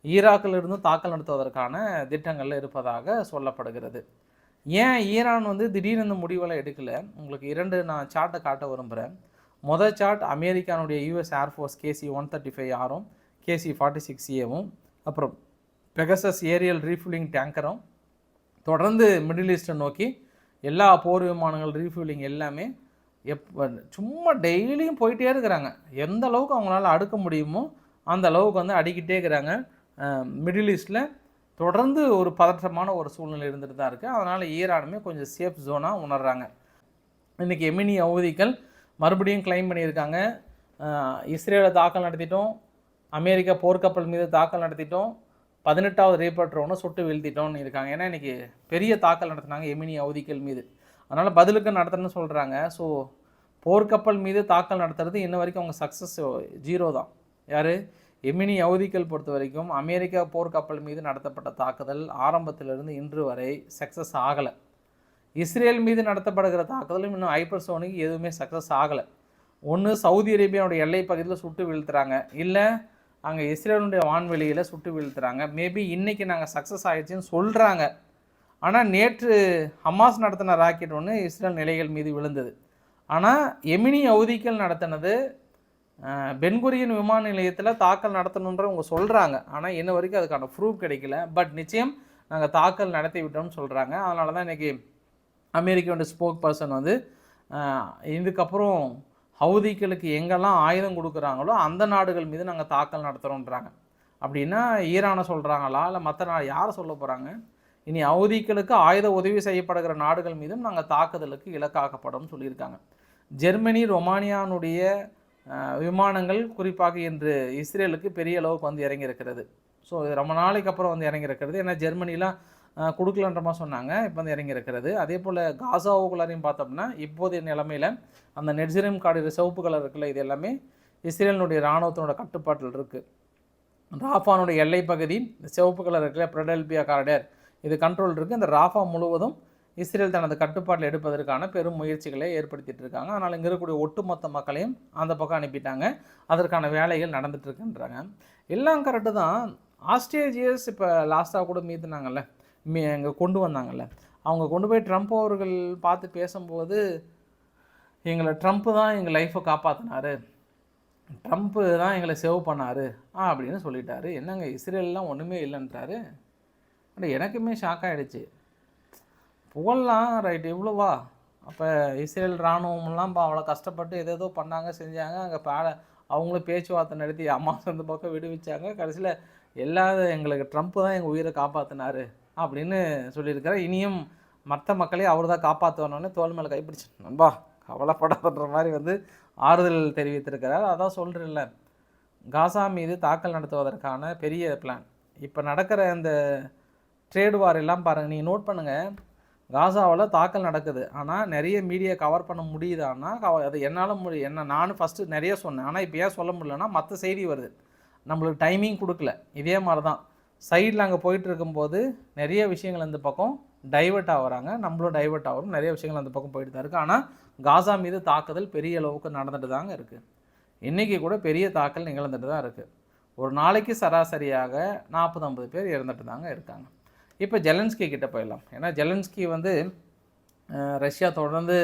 ஈராக்கில் இருந்தும் தாக்கல் நடத்துவதற்கான திட்டங்கள் இருப்பதாக சொல்லப்படுகிறது. ஏன் ஈரான் வந்து திடீர்னு இந்த முடிவெல்லாம் எடுக்கலை? உங்களுக்கு இரண்டு நான் சார்ட்டை காட்ட விரும்புகிறேன் மொதல் chart அமெரிக்கானுடைய US air force K C one thirty five ஆரும் கேசி ஃபார்ட்டி சிக்ஸ் ஏவும் அப்புறம் பெகசஸ் ஏரியல் ரீஃபியூலிங் டேங்கரும் தொடர்ந்து மிடில் ஈஸ்டை நோக்கி எல்லா போர் விமானங்கள் ரீஃபியூலிங் எல்லாமே எப்போ சும்மா டெய்லியும் போயிட்டே இருக்கிறாங்க. எந்த அளவுக்கு அவங்களால அடுக்க முடியுமோ அந்த அளவுக்கு வந்து அடிக்கிட்டே இருக்கிறாங்க. மிடில் ஈஸ்டில் தொடர்ந்து ஒரு பதற்றமான ஒரு சூழ்நிலை இருந்துட்டு தான் இருக்குது அதனால் ஈரானுமே கொஞ்சம் சேஃப் ஜோனாக உணர்கிறாங்க இன்றைக்கி எமினி அவதிகள் மறுபடியும் கிளைம் பண்ணியிருக்காங்க. இஸ்ரேலை தாக்கல் நடத்திட்டோம். அமெரிக்கா போர்க்கப்பல் மீது தாக்கல் நடத்திட்டோம். பதினெட்டாவது ரீபர் சுட்டு வீழ்த்திட்டோம்னு இருக்காங்க. ஏன்னா இன்றைக்கி பெரிய தாக்கல் நடத்தினாங்க எமினி அவதிகள் மீது. அதனால் பதிலுக்கு நடத்துறேன்னு சொல்கிறாங்க ஸோ போர்க்கப்பல் மீது தாக்கல் நடத்துறது இன்ன வரைக்கும் அவங்க சக்ஸஸ் ஜீரோ தான். யார்? எமினி அவதிகள் பொறுத்த வரைக்கும் அமெரிக்கா போர்க்கப்பல் மீது நடத்தப்பட்ட தாக்குதல் ஆரம்பத்திலிருந்து இன்று வரை சக்ஸஸ் ஆகலை. இஸ்ரேல் மீது நடத்தப்படுகிற தாக்குதலும் இன்னும் ஹைப்பர்சோனிக்கு எதுவுமே சக்ஸஸ் ஆகலை. ஒன்று சவுதி அரேபியாவுடைய எல்லை பகுதியில் சுட்டு வீழ்த்துறாங்க. இல்லை அங்கே இஸ்ரேலுடைய வான்வெளியில் சுட்டு வீழ்த்துறாங்க. மேபி இன்றைக்கி நாங்கள் சக்ஸஸ் ஆகிடுச்சின்னு சொல்கிறாங்க ஆனால் நேற்று ஹமாஸ் நடத்தின ராக்கெட் ஒன்று இஸ்ரேல் நிலைகள் மீது விழுந்தது. ஆனால் எமினி அவதிகள் நடத்தினது பென்குரியன் விமான நிலையத்தில் தாக்கல் நடத்தணுன்ற அவங்க சொல்கிறாங்க ஆனால் இன்ன வரைக்கும் அதுக்கான ப்ரூஃப் கிடைக்கல. பட் நிச்சயம் நாங்கள் தாக்கல் நடத்தி விட்டோம்னு சொல்கிறாங்க அதனால தான் இன்றைக்கி அமெரிக்காவோட ஸ்போக் பர்சன் வந்து இதுக்கப்புறம் ஹவுதிகளுக்கு எங்கெல்லாம் ஆயுதம் கொடுக்குறாங்களோ அந்த நாடுகள் மீது நாங்கள் தாக்கல் நடத்துகிறோன்றாங்க அப்படின்னா ஈரானை சொல்கிறாங்களா இல்லை மற்ற நாடு யாரை சொல்ல போகிறாங்க இனி அவதிக்களுக்கு ஆயுத உதவி செய்யப்படுகிற நாடுகள் மீதும் நாங்கள் தாக்குதலுக்கு இலக்காக்கப்படும் சொல்லியிருக்காங்க. ஜெர்மனி ரொமானியானுடைய விமானங்கள் குறிப்பாக இன்று இஸ்ரேலுக்கு பெரிய அளவுக்கு வந்து இறங்கியிருக்கிறது. ஸோ இது ரொம்ப நாளைக்கு அப்புறம் வந்து இறங்கியிருக்கிறது. ஏன்னா ஜெர்மனிலாம் கொடுக்கலன்றமா கொடுக்கலன்ற மாதிரி சொன்னாங்க. இப்போ வந்து இறங்கியிருக்கிறது. அதே போல் காசாவுக்குள்ளாரையும் பார்த்தோம்னா இப்போதைய நிலைமையில் அந்த நெட்ஜிரம் காடு சிவப்பு கலர் இருக்குல்ல இது எல்லாமே இஸ்ரேலினுடைய இராணுவத்தினோட கட்டுப்பாட்டில் இருக்குது ராஃபானுடைய எல்லை பகுதி சிவப்பு கலர் இருக்குல்ல பிரடல்பியா கார்டர். இது கண்ட்ரோல் இருக்குது இந்த ராஃபா முழுவதும் இஸ்ரேல் தனது கட்டுப்பாட்டில் எடுப்பதற்கான பெரும் முயற்சிகளை ஏற்படுத்திட்டு இருக்காங்க. அதனால் இங்கே இருக்கக்கூடிய ஒட்டுமொத்த மக்களையும் அந்த பக்கம் அனுப்பிட்டாங்க. அதற்கான வேலைகள் நடந்துட்டுருக்குன்றாங்க எல்லாம் கரெக்டு தான். ஆஸ்ட்ரேஜியஸ் இப்போ லாஸ்ட்டாக கூட மீத்துனாங்கல்ல மீ இங்கே கொண்டு வந்தாங்கல்ல. அவங்க கொண்டு போய் ட்ரம்ப் அவர்கள் பார்த்து பேசும்போது எங்களை ட்ரம்ப்பு தான் எங்கள் லைஃப்பை காப்பாற்றினாரு ட்ரம்ப்பு தான் எங்களை சேவ் பண்ணார். ஆ அப்படின்னு சொல்லிட்டாரு. என்னங்க இஸ்ரேல்லாம் ஒன்றுமே இல்லைன்றாரு? ஆனால் எனக்குமே ஷாக் ஆகிடுச்சு புகழலாம் ரைட் இவ்வளோவா? அப்போ இஸ்ரேல் இராணுவம்லாம் இப்போ அவ்வளோ கஷ்டப்பட்டு எதேதோ பண்ணாங்க செஞ்சாங்க அங்கே பேல அவங்களும் பேச்சுவார்த்தை நடத்தி அம்மா அந்த பக்கம் விடுவிச்சாங்க. கடைசியில் எல்லா எங்களுக்கு ட்ரம்ப் தான் எங்கள் உயிரை காப்பாற்றினாரு அப்படின்னு சொல்லியிருக்காரு இனியும் மற்ற மக்களே அவர் தான் காப்பாற்றணுன்னு தோல் மேலே கைப்பிடிச்சு நண்பா கவலைப்படாதன்ற மாதிரி வந்து ஆறுதல் தெரிவித்திருக்கிறார். அதான் சொல்கிறேன்ல காசா மீது தாக்கல் நடத்துவதற்கான பெரிய பிளான் இப்போ நடக்கிற அந்த ட்ரேடு வார் எல்லாம் பாருங்கள் நீங்கள் நோட் பண்ணுங்கள் காசாவில் தாக்கல் நடக்குது. ஆனால் நிறைய மீடியா கவர் பண்ண முடியுதான்னா கவ- அது என்னால் முடியும் என்ன நானும் ஃபஸ்ட்டு நிறைய சொன்னேன். ஆனால் இப்போ ஏன் சொல்ல முடியலன்னா மற்ற செய்தி வருது. நம்மளுக்கு டைமிங் கொடுக்கல. இதே மாதிரி தான் சைடில் அங்கே போயிட்டு இருக்கும்போது நிறைய விஷயங்கள் இந்த பக்கம் டைவெர்ட் ஆகுறாங்க. நம்மளும் டைவர்ட் ஆகிறோம். நிறைய விஷயங்கள் அந்த பக்கம் போயிட்டு தான் இருக்குது ஆனால் காசா மீது தாக்குதல் பெரிய அளவுக்கு நடந்துட்டு தாங்க இருக்குது இன்றைக்கி கூட பெரிய தாக்கல் நிகழ்ந்துட்டு தான் இருக்குது ஒரு நாளைக்கு சராசரியாக நாற்பது ஐம்பது பேர் இறந்துட்டு தாங்க இருக்காங்க. இப்போ ஜெலன்ஸ்கி கிட்டே போயிடலாம். ஏன்னா ஜெலன்ஸ்கி வந்து ரஷ்யா தொடர்ந்து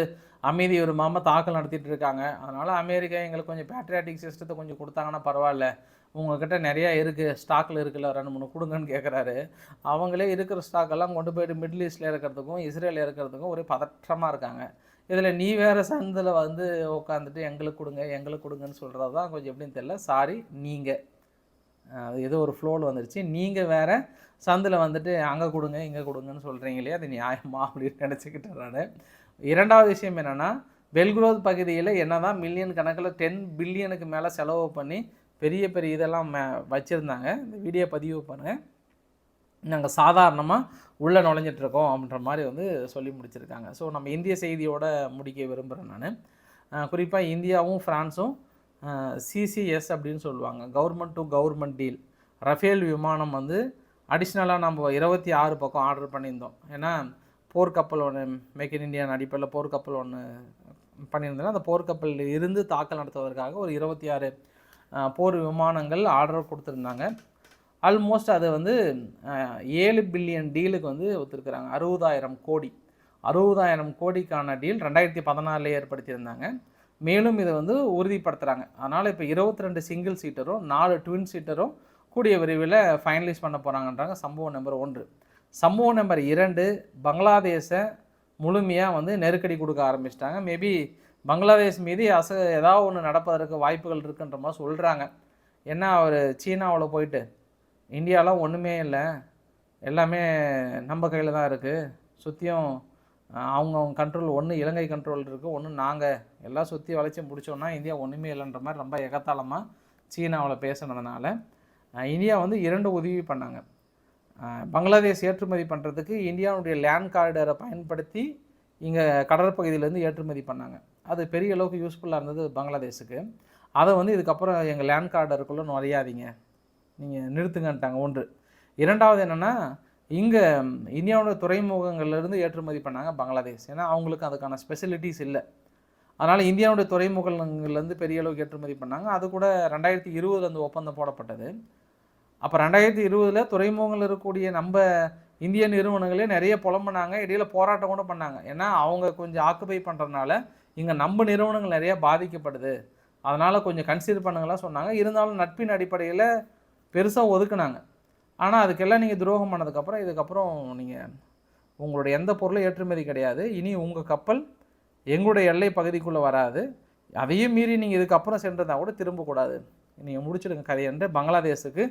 அமைதி விரும்பாமல் தாக்கல் நடத்திட்டு இருக்காங்க. அதனால் அமெரிக்கா எங்களுக்கு கொஞ்சம் பேட்ரியாட்டிக் சிஸ்டத்தை கொஞ்சம் கொடுத்தாங்கன்னா பரவாயில்ல. உங்ககிட்ட நிறையா இருக்குது ஸ்டாக்கில் இருக்குல்ல ரெண்டு மூணு கொடுங்கன்னு கேட்குறாரு அவங்களே இருக்கிற ஸ்டாக்கெல்லாம் கொண்டு போயிட்டு மிடில் ஈஸ்டில் இருக்கிறதுக்கும் இஸ்ரேலில் இருக்கிறதுக்கும் ஒரே பதற்றமாக இருக்காங்க. இதில் நீ வேறு சந்தில் வந்து உட்காந்துட்டு எங்களுக்கு கொடுங்க எங்களுக்கு கொடுங்கன்னு சொல்கிறது தான் கொஞ்சம் எப்படின்னு தெரியல. சாரி நீங்கள் ஏதோ ஒரு ஃப்ளோவில் வந்துருச்சு. நீங்கள் வேறு சந்தில் வந்துட்டு அங்கே கொடுங்க இங்கே கொடுங்கன்னு சொல்கிறீங்க இல்லையா? அது நியாயமா? அப்படின்னு நினச்சிக்கிட்டேன் நான். இரண்டாவது விஷயம் என்னென்னா பெல்குரோத் பகுதியில் என்ன தான் மில்லியன் கணக்கில் டென் பில்லியனுக்கு மேலே செலவு பண்ணி பெரிய பெரிய இதெல்லாம் மே- வச்சுருந்தாங்க. இந்த வீடியோ பதிவு பண்ணுங்கள் நாங்கள் சாதாரணமாக உள்ளே நுழைஞ்சிட்ருக்கோம் அப்படின்ற மாதிரி வந்து சொல்லி முடிச்சிருக்காங்க. ஸோ நம்ம இந்திய செய்தியோட முடிக்க விரும்புகிறேன் நான். குறிப்பாக இந்தியாவும் ஃப்ரான்ஸும் சிசிஎஸ் அப்படின்னு சொல்லுவாங்க. Government to government deal Rafale விமானம் வந்து அடிஷ்னலாக நம்ம இருபத்தி ஆறு பக்கம் ஆர்டர் பண்ணியிருந்தோம். ஏன்னா போர்க்கப்பல் ஒன்று மேக் இன் இண்டியா அடிப்படையில் போர்க்கப்பல் ஒன்று பண்ணியிருந்தோம் அந்த போர்க்கப்பலில் இருந்து தாக்கல் நடத்துவதற்காக ஒரு இருபத்தி ஆறு போர் விமானங்கள் ஆர்டர் கொடுத்துருந்தாங்க. ஆல்மோஸ்ட் அது வந்து ஏழு பில்லியன் டீலுக்கு வந்து ஒத்துருக்குறாங்க. அறுபதாயிரம் கோடி. அறுபதாயிரம் கோடிக்கான டீல் ரெண்டாயிரத்தி பதினாலில் ஏற்படுத்தியிருந்தாங்க. மேலும் இதை வந்து உறுதிப்படுத்துகிறாங்க அதனால் இப்போ இருபத்தி ரெண்டு சிங்கிள் சீட்டரும் நாலு ட்வின் சீட்டரும் கூடிய விரைவில் ஃபைனலைஸ் பண்ண போகிறாங்கன்றாங்க சம்பவம் நம்பர் ஒன்று. சம்பவம் நம்பர் இரண்டு பங்களாதேஷை முழுமையாக வந்து நெருக்கடி கொடுக்க ஆரம்பிச்சிட்டாங்க. மேபி பங்களாதேஷ் மீது அச ஏதாவது ஒன்று நடப்பதற்கு வாய்ப்புகள் இருக்குன்ற மாதிரி சொல்கிறாங்க ஏன்னா அவர் சீனாவில் போயிட்டு இந்தியாலாம் ஒன்றுமே இல்லை. எல்லாமே நம்ம கையில் தான் இருக்குது சுற்றியும் அவங்கவுங்க அவங்க அவங்க கண்ட்ரோல் ஒன்று இலங்கை கண்ட்ரோல் இருக்குது ஒன்று நாங்கள் எல்லாம் சுற்றி வளைச்சி முடிச்சோன்னா இந்தியா ஒன்றுமே இல்லைன்ற மாதிரி ரொம்ப எகத்தாளமாக சீனாவில் பேசுனதுனால இந்தியா வந்து இரண்டு உதவி பண்ணாங்க. பங்களாதேஷ் ஏற்றுமதி பண்ணுறதுக்கு இந்தியாவுடைய லேண்ட் கார்டரை பயன்படுத்தி இங்கே கடற்பகுதியிலேருந்து ஏற்றுமதி பண்ணாங்க. அது பெரிய அளவுக்கு யூஸ்ஃபுல்லாக இருந்தது பங்களாதேஷுக்கு. அதை வந்து இதுக்கப்புறம் எங்கள் லேண்ட் கார்டருக்குள்ளே நுழையாதீங்க நீங்கள் நிறுத்துங்கன்ட்டாங்க. ஒன்று. இரண்டாவது என்னென்னா இங்கே இந்தியாவோட துறைமுகங்கள்லேருந்து ஏற்றுமதி பண்ணாங்க பங்களாதேஷ். ஏன்னா அவங்களுக்கு அதுக்கான ஸ்பெசிலிட்டிஸ் இல்லை. அதனால் இந்தியாவுடைய துறைமுகங்கள்லேருந்து பெரிய அளவுக்கு ஏற்றுமதி பண்ணாங்க. அது கூட ரெண்டாயிரத்தி இருபதுல அந்த ஒப்பந்தம் போடப்பட்டது. அப்போ ரெண்டாயிரத்தி இருபதில் துறைமுகங்கள் இருக்கக்கூடிய நம்ம இந்திய நிறுவனங்களே நிறைய புலம்புனாங்க. இடையில போராட்டம் கூட பண்ணாங்க. ஏன்னா அவங்க கொஞ்சம் ஆக்குபை பண்ணுறதுனால இங்கே நம்ம நிறுவனங்கள் நிறைய பாதிக்கப்படுது. அதனால் கொஞ்சம் கன்சிடர் பண்ணுங்களாம் சொன்னாங்க. இருந்தாலும் நட்பின் அடிப்படையில் பெருசாக ஒதுக்குனாங்க. ஆனால் அதுக்கெல்லாம் நீங்கள் துரோகம் பண்ணதுக்கப்புறம் இதுக்கப்புறம் நீங்கள் உங்களுடைய எந்த பொருளும் ஏற்றுமதி கிடையாது. இனி உங்கள் கப்பல் எங்களுடைய எல்லை பகுதிக்குள்ளே வராது. அதையும் மீறி நீங்கள் இதுக்கப்புறம் சென்றதா கூட திரும்பக்கூடாது நீங்கள் முடிச்சிடுங்க கதையன்று பங்களாதேஷுக்கு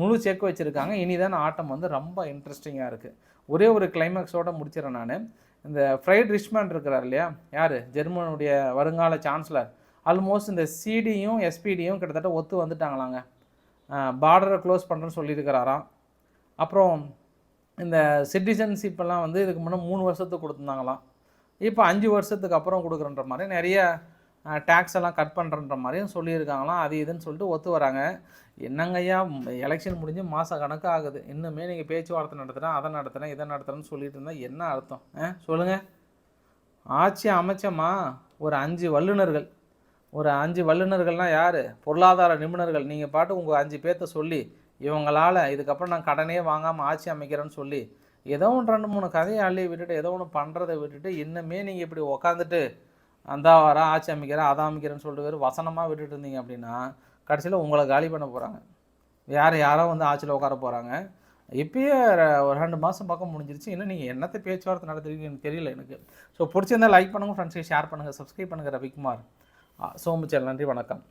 முழு செக் வச்சுருக்காங்க. இனிதான் ஆட்டம் வந்து ரொம்ப இன்ட்ரெஸ்டிங்காக இருக்குது ஒரே ஒரு கிளைமேக்ஸோடு முடிச்சிடறேன் நான். இந்த ஃப்ரைட் ரிச்மேன் இருக்கிறார் இல்லையா? யார்? ஜெர்மனுடைய வருங்கால சான்சலர் ஆல்மோஸ்ட் இந்த சிடியும் எஸ்பிடியும் கிட்டத்தட்ட ஒத்து வந்துட்டாங்களாங்க. பார்டரை க்ளோஸ் பண்ணுறேன்னு சொல்லியிருக்கிறாராம். அப்புறம் இந்த சிட்டிசன்ஷிப்பெல்லாம் வந்து இதுக்கு முன்னே மூணு வருஷத்துக்கு கொடுத்துருந்தாங்களாம். இப்போ அஞ்சு வருஷத்துக்கு அப்புறம் கொடுக்குறன்ற மாதிரி நிறைய டேக்ஸ் எல்லாம் கட் பண்ணுறன்ற மாதிரியும் சொல்லியிருக்காங்களாம். அது இதுன்னு சொல்லிட்டு ஒத்து வராங்க. என்னங்கய்யா எலெக்ஷன் முடிஞ்சு மாத கணக்கு ஆகுது. இன்னுமே நீங்கள் பேச்சுவார்த்தை நடத்துகிறேன் அதை நடத்துகிறேன் இதை நடத்துகிறேன்னு சொல்லிட்டு இருந்தால் என்ன அர்த்தம்? ஆ சொல்லுங்கள் ஆட்சி அமைச்சமா ஒரு அஞ்சு வல்லுநர்கள். ஒரு அஞ்சு வல்லுநர்கள்னால் யார்? பொருளாதார நிபுணர்கள். நீங்கள் பாட்டு உங்கள் அஞ்சு பேர்த்த சொல்லி இவங்களால் இதுக்கப்புறம் நான் கடனே வாங்காமல் ஆட்சி அமைக்கிறேன்னு சொல்லி ஏதோ ஒன்று ரெண்டு மூணு கதையை அள்ளி விட்டுட்டு ஏதோ ஒன்று பண்ணுறதை விட்டுட்டு இன்னுமே நீங்கள் இப்படி உக்காந்துட்டு அந்த வர ஆட்சி அமைக்கிறேன் அதை அமைக்கிறேன்னு சொல்லிட்டு வேறு வசனமாக விட்டுட்டு இருந்தீங்க அப்படின்னா கடைசியில் உங்களை காலி பண்ண போகிறாங்க வேறு யாரோ வந்து ஆட்சியில் உட்கார போகிறாங்க இப்பயே ஒரு ரெண்டு மாதம் பக்கம் முடிஞ்சிருச்சு. இன்னும் நீங்கள் என்னத்தை பேச்சுவார்த்தை நடத்துறீங்கன்னு எனக்கு தெரியல எனக்கு. ஸோ பிடிச்சிருந்தா லைக் பண்ணுங்கள் ஃப்ரெண்ட்ஸுக்கு ஷேர் பண்ணுங்கள் சப்ஸ்கிரைப் பண்ணுங்கள் ரவிக்குமார். சோமுச்சல் நன்றி வணக்கம்.